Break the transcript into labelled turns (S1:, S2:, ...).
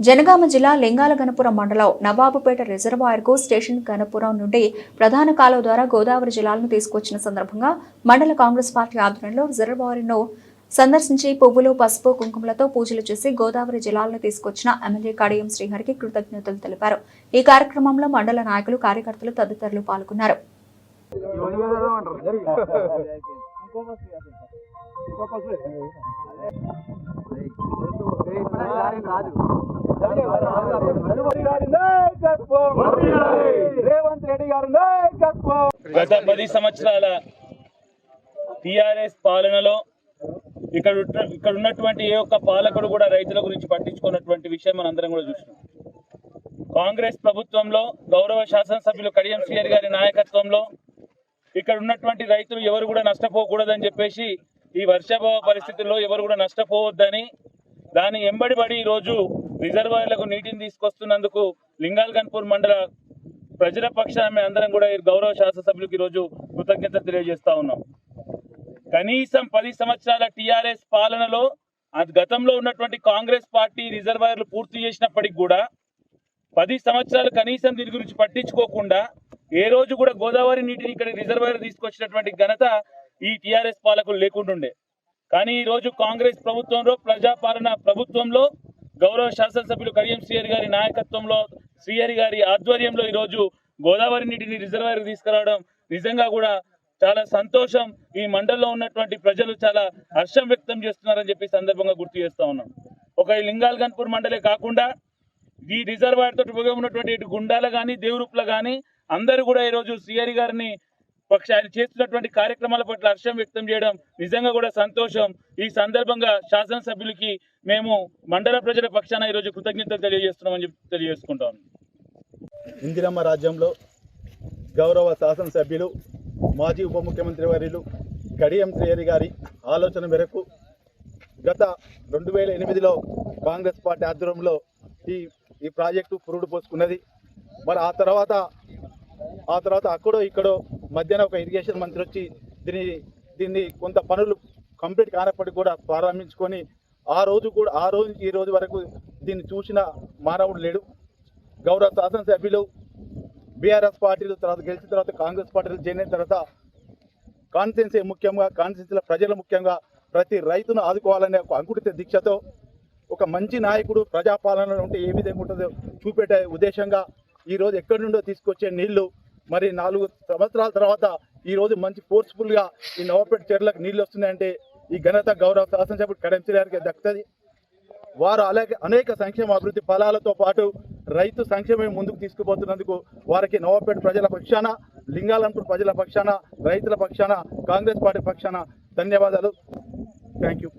S1: జనగామ జిల్లా లింగాల గణపురం మండలం నవాబుపేట రిజర్వాయర్కు స్టేషన్ గణపురం నుండి ప్రధాన కాలువ ద్వారా గోదావరి జిల్లాలను తీసుకొచ్చిన సందర్భంగా మండల కాంగ్రెస్ పార్టీ ఆధ్వర్యంలో రిజర్వాయర్ను సందర్శించి పువ్వులు పసుపు కుంకుమలతో పూజలు చేసి గోదావరి జిల్లాలను తీసుకొచ్చిన ఎమ్మెల్యే కడియం శ్రీహరికి కృతజ్ఞతలు తెలిపారు. ఈ కార్యక్రమంలో మండల నాయకులు కార్యకర్తలు తదితరులు పాల్గొన్నారు.
S2: రేవంత్ రెడ్డి గారి నాయకత్వం
S3: గత పది సంవత్సరాల టిఆర్ఎస్ పాలనలో ఇక్కడ ఇక్కడ ఉన్నటువంటి ఏ ఒక్క పాలకుడు కూడా రైతుల గురించి పట్టించుకున్నటువంటి విషయం మనందరం అందరం కూడా చూసినాం. కాంగ్రెస్ ప్రభుత్వంలో గౌరవ శాసనసభ్యులు కడియం శ్రీహరి గారి నాయకత్వంలో ఇక్కడ ఉన్నటువంటి రైతులు ఎవరు కూడా నష్టపోకూడదని చెప్పేసి ఈ వర్షాభావ పరిస్థితుల్లో ఎవరు కూడా నష్టపోవద్దని దాని ఎంబడిబడి ఈరోజు రోజు రిజర్వాయర్లకు నీటిని తీసుకొస్తున్నందుకు లింగాల్ గన్పూర్ మండల ప్రజల పక్షాన అందరం కూడా గౌరవ శాసనసభ్యులకు ఈరోజు కృతజ్ఞత తెలియజేస్తా ఉన్నాం. కనీసం పది సంవత్సరాల టీఆర్ఎస్ పాలనలో గతంలో ఉన్నటువంటి కాంగ్రెస్ పార్టీ రిజర్వాయర్లు పూర్తి చేసినప్పటికి కూడా పది సంవత్సరాలు కనీసం దీని గురించి పట్టించుకోకుండా ఏ రోజు కూడా గోదావరి నీటిని ఇక్కడ రిజర్వాయర్ తీసుకొచ్చినటువంటి ఘనత ఈ టీఆర్ఎస్ పాలకులు లేకుంటుండే కానీ ఈ రోజు కాంగ్రెస్ ప్రభుత్వంలో ప్రజాపాలన ప్రభుత్వంలో గౌరవ శాసనసభ్యులు కడియం శ్రీహరి గారి నాయకత్వంలో శ్రీహరి గారి ఆధ్వర్యంలో ఈరోజు గోదావరి నీటిని రిజర్వాయర్ తీసుకురావడం నిజంగా కూడా చాలా సంతోషం. ఈ మండలంలో ఉన్నటువంటి ప్రజలు చాలా హర్షం వ్యక్తం చేస్తున్నారని చెప్పి సందర్భంగా గుర్తు చేస్తా ఉన్నాం. ఒక లింగాల్గన్పూర్ లింగాల్ గన్పూర్ మండలే కాకుండా ఈ రిజర్వాయర్ తోటి ఉపయోగం ఉన్నటువంటి గుండాలు గుండాల కానీ దేవరూపుల కానీ అందరూ కూడా ఈరోజు శ్రీహరి గారిని పక్ష ఆయన చేస్తున్నటువంటి కార్యక్రమాల పట్ల హర్షం వ్యక్తం చేయడం నిజంగా కూడా సంతోషం. ఈ సందర్భంగా శాసనసభ్యులకి మేము మండల ప్రజల పక్షాన ఈరోజు కృతజ్ఞతలు తెలియజేస్తున్నామని చెప్పి తెలియజేసుకుంటాం.
S2: ఇందిరమ్మ రాజ్యంలో గౌరవ శాసనసభ్యులు మాజీ ఉప ముఖ్యమంత్రి వర్యులు గడియం శ్రేయరి గారి ఆలోచన మేరకు గత రెండు వేల ఎనిమిదిలో కాంగ్రెస్ పార్టీ ఆధ్వర్యంలో ఈ ఈ ప్రాజెక్టు పురుడు పోసుకున్నది. మరి ఆ తర్వాత ఆ తర్వాత అక్కడో ఇక్కడో మధ్యాహ్నం ఒక ఇరిగేషన్ మంత్రి వచ్చి దీన్ని దీన్ని కొంత పనులు కంప్లీట్ కానప్పటికీ కూడా ప్రారంభించుకొని ఆ రోజు కూడా ఆ రోజు ఈ రోజు వరకు దీన్ని చూసిన మానవుడు లేడు. గౌరవ శాసనసభ్యులు బీఆర్ఎస్ పార్టీలు తర్వాత గెలిచిన తర్వాత కాంగ్రెస్ పార్టీలు చేరిన తర్వాత కాన్స్టిట్యున్సీ ముఖ్యంగా కాన్స్టిట్యున్సీల ప్రజలు ముఖ్యంగా ప్రతి రైతును ఆదుకోవాలనే ఒక అంకుటిత దీక్షతో ఒక మంచి నాయకుడు ప్రజాపాలనలో ఉంటే ఏ విధంగా ఉంటుందో చూపెట్టే ఉద్దేశంగా ఈరోజు ఎక్కడి నుండో తీసుకొచ్చే నీళ్ళు మరి నాలుగు సంవత్సరాల తర్వాత ఈరోజు మంచి ఫోర్స్ఫుల్గా ఈ నవపేట చెర్లకు నీళ్ళు వస్తున్నాయంటే ఈ ఘనత గౌరవ శాసనసభ్యుడు కరెన్సీ గారికి దక్కుతుంది. వారు అలాగే అనేక సంక్షేమ అభివృద్ధి ఫలాలతో పాటు రైతు సంక్షేమం ముందుకు తీసుకుపోతున్నందుకు వారికి నవాపేట ప్రజల పక్షాన లింగాలంపూర్ ప్రజల పక్షాన రైతుల పక్షాన కాంగ్రెస్ పార్టీ పక్షాన ధన్యవాదాలు. Thank you